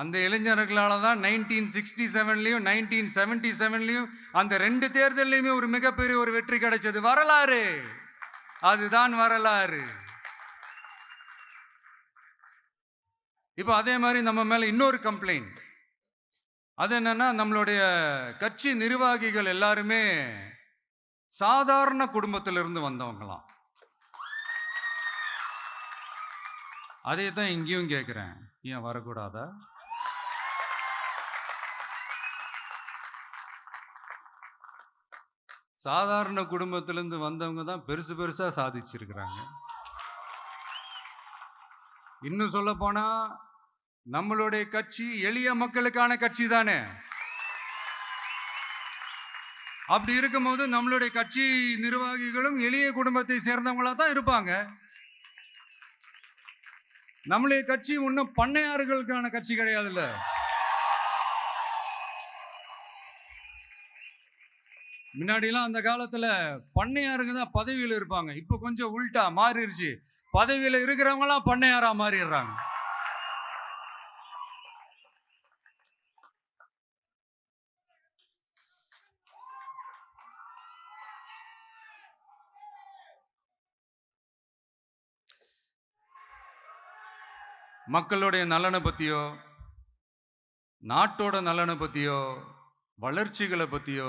அந்த இளைஞர்களால் தான் நைன்டீன் சிக்ஸ்டி செவன்லேயும் நைன்டீன் செவன்டி செவன்லையும் அந்த ரெண்டு தேர்தல்லையுமே ஒரு மிகப்பெரிய ஒரு வெற்றி கிடைச்சது. வரலாறு. அதுதான் வரலாறு. இப்போ அதே மாதிரி நம்ம மேலே இன்னொரு கம்ப்ளைண்ட் அது என்னன்னா நம்மளுடைய கட்சி நிர்வாகிகள் எல்லாருமே சாதாரண குடும்பத்திலிருந்து வந்தவங்களாம். அதே தான் இங்கேயும் கேட்குறேன் ஏன் வரக்கூடாதா? சாதாரண குடும்பத்திலேருந்து வந்தவங்க தான் பெருசு பெருசாக சாதிச்சிருக்கிறாங்க. இன்னும் சொல்ல நம்மளுடைய கட்சி எளிய மக்களுக்கான கட்சி தானே? அப்படி இருக்கும்போது நம்மளுடைய கட்சி நிர்வாகிகளும் எளிய குடும்பத்தை சேர்ந்தவங்களா தான் இருப்பாங்க. நம்மளுடைய கட்சி ஒன்றும் பண்ணையாறுகளுக்கான கட்சி கிடையாதுல்ல? முன்னாடிலாம் அந்த காலத்தில் பண்ணையாருங்க தான் பதவியில் இருப்பாங்க. இப்போ கொஞ்சம் உள்டா மாறிடுச்சு பதவியில் இருக்கிறவங்களாம் பண்ணையாரா மாறிடுறாங்க. மக்களுடைய நலனை பற்றியோ நாட்டோட நலனை பற்றியோ வளர்ச்சிகளை பற்றியோ